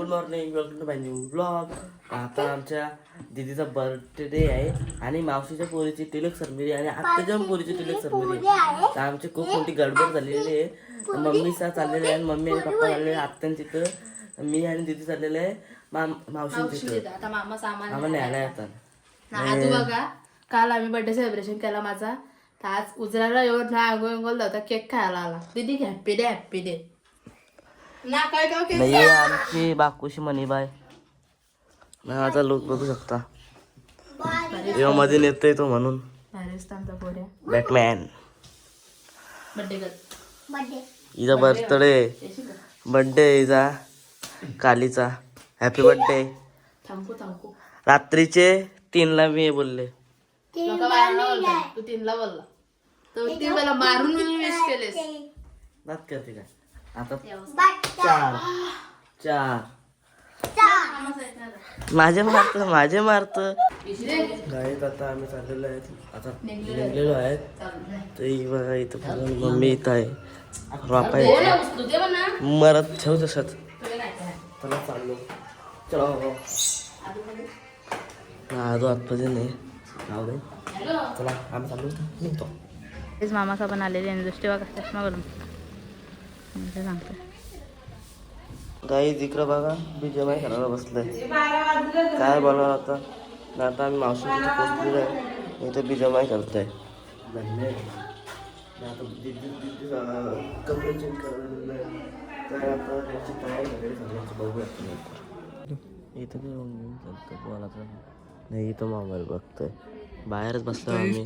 Good morning welcome to my new blog आता आमच्या दीदीचा birthday आहे आणि मावशीच्या पोरीची तिलक सरमिरी आणि आत्याच्या पण पोरीची तिलक सरमिरी. आहे. तर आमची खूप मोठी गडबड झालेली आहे. मम्मी सा चाललेले आहे मम्मी आणि पप्पा चाललेले आत्यान तिथं. मी आणि दीदी चाललेले आहे. मा मावशी तिथं. आता मामा सामान आम्हाला न्यायला बघा काल आम्ही बर्थडे सेलिब्रेशन केला माझा. तर आज उजराला येऊन ना अंगोल अंगोल होता केक खायला आला. दीदी हॅप्पी डे हॅप्पी डे नाही आमची बाकुशी मनीबाय माझा लुक बघू शकता. जेव्हा मध्ये नेतोय तो म्हणून. बॅटमॅन हिचा बर्थडे बर्थडे हिचा. कालीचा. हॅपी बर्थडे रात्रीचे तीनला मी बोलले. तू तीनला बोलला. तर मारून विश केलेस. बात करते काय? आता चार. चार. माझे मारत माझे मारत. गाडीत आता आम्ही चाललेलो आहेत. आता निघलेलो आहेत. तर ही बघा इथं मम्मी इथं आहे. बापा इथं. मरत ठेव तसंच. चला चाललो. चलो हा तो आतमध्ये नाही. दे. चला आम्ही चाललो. निघतो. तेच मामाचा पण आलेले आहे दृष्टी बघा चष्मा करून म्हणजे सांगते. काही इकडं बघा बीजमाई करायला बसलंय. काय बोलणार आता? ना आता आम्ही मावशी तिथे पोचलेलो आहे इथे बीजमाई करतोय कपडे चेंज करायला तर आता त्याची तयारी वगैरे सगळ्यांची बघूया आपण. इथं काय मग चालतं बोलायचं नाही इथं मोबाईल बघतोय. बाहेरच बसलो आम्ही.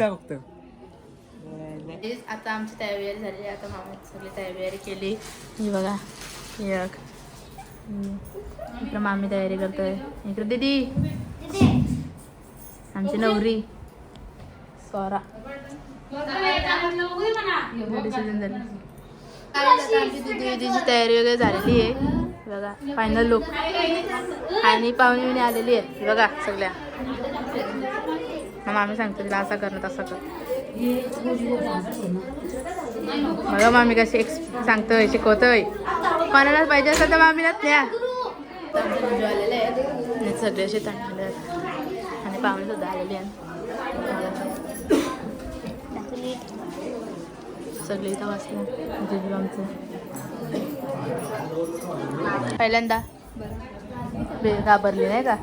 आता आमची तयारी झाली आता मामाची सगळी तयारी केली. ही बघा एक. इकडं मामी तयारी करतोय. इकडं दीदी. आमची नवरी. सोरा आमची दीदीची तयारी वगैरे झालेली आहे. बघा फायनल लुक आणि पाहुणे आलेली आहेत. बघा सगळ्या. मग मामी सांगतो तिला असं करणं ना तसं कर. बघा मामी कशी एक सांगतोय शिकवतोय. कोणालाच पाहिजे असेल तर मामीलाच द्या. सगळे असे तांडले आहेत. आणि पाहुणे सुद्धा आलेली आहे सगळे इथं वाचले आमचं. पहिल्यांदा. बे- घाबरली नाही का?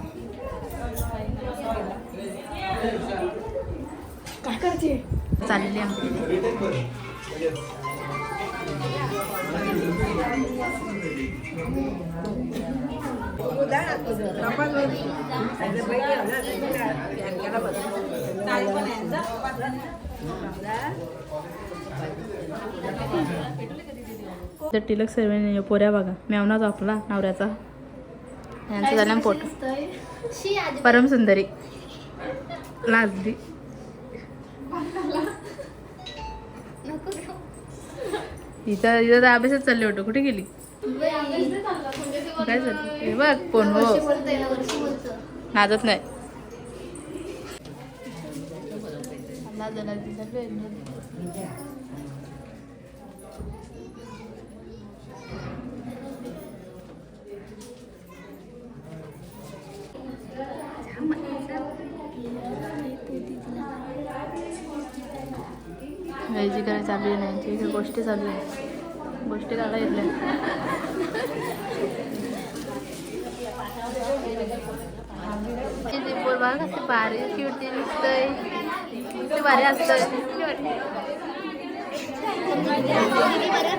करते? चाललेली तर टिलक सर्वे पोऱ्या बघा. मेवनाच आपला नवऱ्याचा. यांचा झाला पोट. परम सुंदरी लाजली. हिचा हिचा तर अभ्यासच चालले होतं कुठे गेली? काय झालं? हे बघ कोण हो नाचत नाही. व्याजी घ्यायची काय चालली नाही इथे गोष्टी चालू आहे गोष्टी काढा येतल्या. बोल बघा कसं भारी क्युटी दिसतंय. किती भारी असतंय.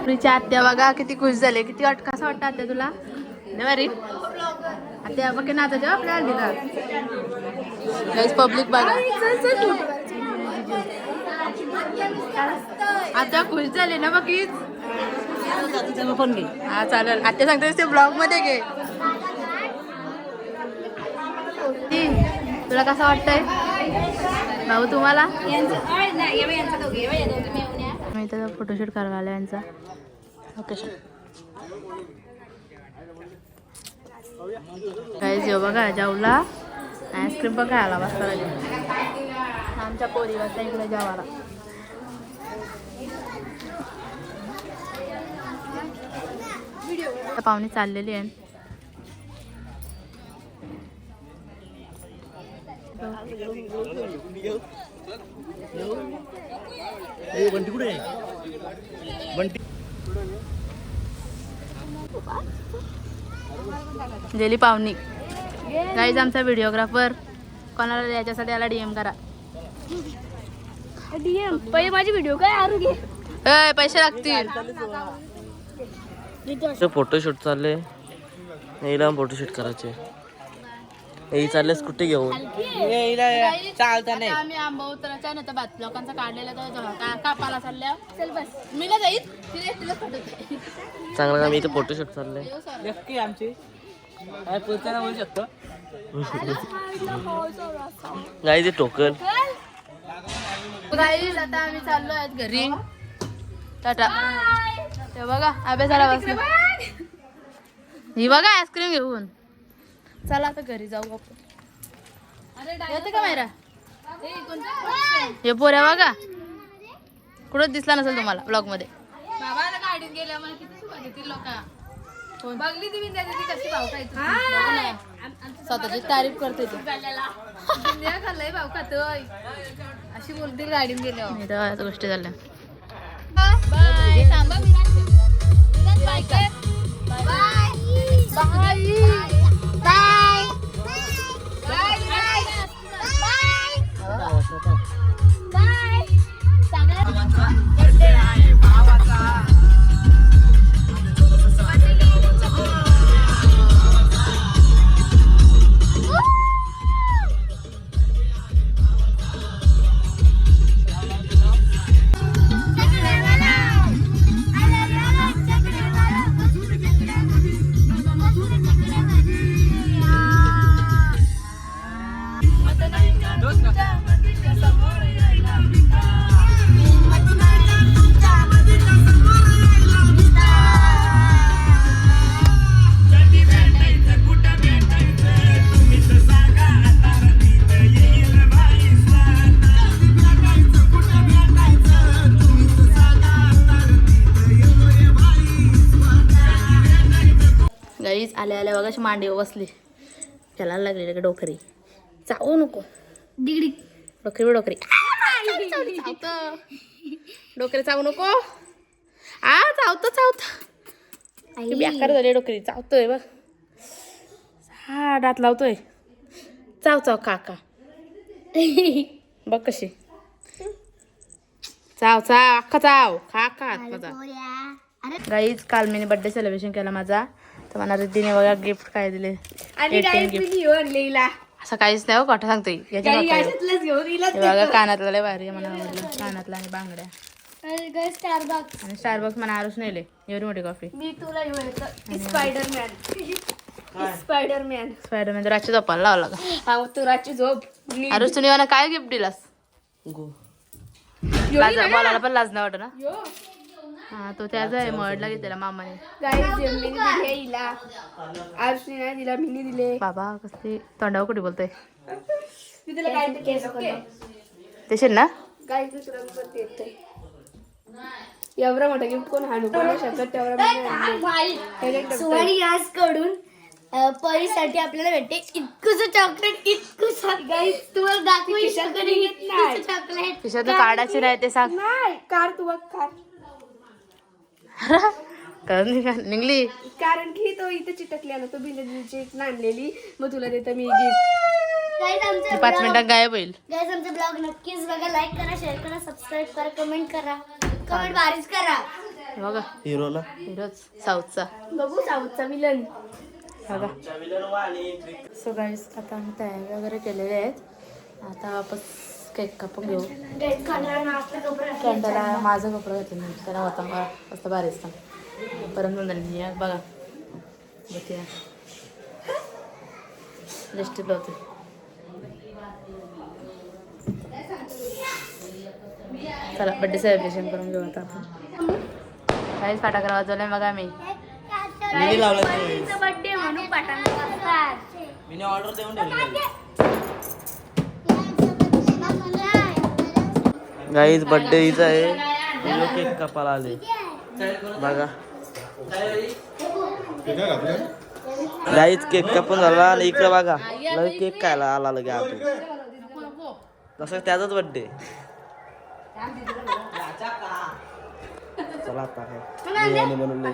तुझ्या आत्या बघा किती खुश झाले. किती वाट कसं वाटतं आत्या तुला? नाही आत्या बघ ना आता जेव्हा आपल्या दिला पब्लिक बघा. आता खुश झाले ना बघीच? हा चालेल. आता सांगतो ते ब्लॉगमध्ये घे. तुला कसं वाटतंय? भाऊ तुम्हाला? मी फोटोशूट करायला आलो यांचा. ओके काय जेव बघा जेवला. आईस्क्रीम पण खायला बसता आमच्या पोरी वाजता इकडे जेवायला. पाहुणे चाललेली आहे? गेली पाहुणी. गाईज आमचा व्हिडिओग्राफर कोणाला याच्यासाठी याला डीएम करा. पहिले माझी व्हिडिओ काय आरू घे. ए पैसे लागतील. फोटोशूट चालले हिला फोटोशूट करायचे. ही चाललेस कुठे घेऊन. चालता नाही. आम्ही आंबा उतरायचा नाही तर बात लोकांचा काढलेला तो का- कापाला चालल्या. चल बस. मी फोटो चांगलं काम इथे फोटोशूट चाललंय. नक्की आमची. गाई ते टोकन. गाईज आता आम्ही चाललो आहेत घरी. टाटा. ते बघा अभ्यासाला बसलो ही बघा आईस्क्रीम घेऊन. चला आता घरी जाऊ आपण. येते का मायरा? हे पोऱ्या बघा. कुठं दिसला नसेल तुम्हाला ब्लॉगमध्ये स्वतःची तारीफ करते ती. खाल्लंय भाव खातोय अशी बोलतील गाडीत गेल्यावर. गोष्टी झाल्या. गाईच आल्या आल्या बघा मांडीवर बसली. त्याला लागलेली डोकरी? चावू नको. डिगडी. डोकरी डोकरी. चावतं डोकरी चावू नको. आ चावतं चावतं. बेकार झाली डोकरी. चावतोय बघ. हा दात लावतोय. चाव चाव काका बघ कशी. चाव चाव अख्खा चाव. माझा गाईच काल मी बर्थडे सेलिब्रेशन केला माझा. तर मला रिद्धीने बघा गिफ्ट काय दिले. असं काहीच नाही हो कठा हे बघा कानातला लय भारी आहे मला आवडलं कानातला आणि बांगड्या. आणि स्टारबक्स मला आरुष नेले. एवढी मोठी कॉफी मी तुला स्पायडरमॅन स्पायडरमॅन स्पायडरमॅन रातची झोपायला लावला का तू रातची झोप. आरुष तुम्ही मला काय गिफ्ट दिलास? गो. बोलायला पण लाज नाही वाटत ना. यो. हा तो त्याचा आहे मळडला घेतलेला मामाने. दिले हिला. आर्सने नाही दिला मिनी दिले. बाबा कसली तोंडावर कुठे बोलतोय? मी तुला काय केस ओके ते ना? तुला एवढं मोठं गिफ्ट कोण हाणू? पण नाही शकत? तेवढं यासकडून परीसाठी आपल्याला भेटते इतकंच चॉकलेट इतकंच गाईस तुम्हाला दाखवू नाही. चॉकलेट काढायची नाही ते सांग. नाही कार तू बघ कार कळत नाही का निघली. कारण की तो इथे चिटकली ना तो बिंदूची आणलेली मग तुला देतं मी गिफ्ट आमचा पाच मिनिटात गायब होईल. गाईस आमचा ब्लॉग नक्कीच बघा. लाईक करा शेअर करा सबस्क्राईब करा कमेंट करा. कमेंट बारीच करा. बघा. हिरो ना हिरोच. साऊथचा. बघू साऊथचा विलन बघा. सो गाईस आता आम्ही तयारी वगैरे केलेले आहेत. आता वापस केक कापून घेऊ त्याला माझं कपडं घातलं नाही त्याला होता मला मस्त भारी असतं परत या बघा. बघते लिस्टिक लावते चला बड्डे सेलिब्रेशन करून घेऊ आता आपण. काहीच फटाकडा वाजवलाय मग आम्ही मी लावला बर्थडे म्हणून मी ऑर्डर देऊन गाईज बर्थडे हिचा आहे केक कापायला आले बघा गाईच केक कापून झाला आणि इकडे बघा लगे केक खायला आला लगे आतो तसं त्याचाच बर्थडे चला आता काय बिर्याणी बनवली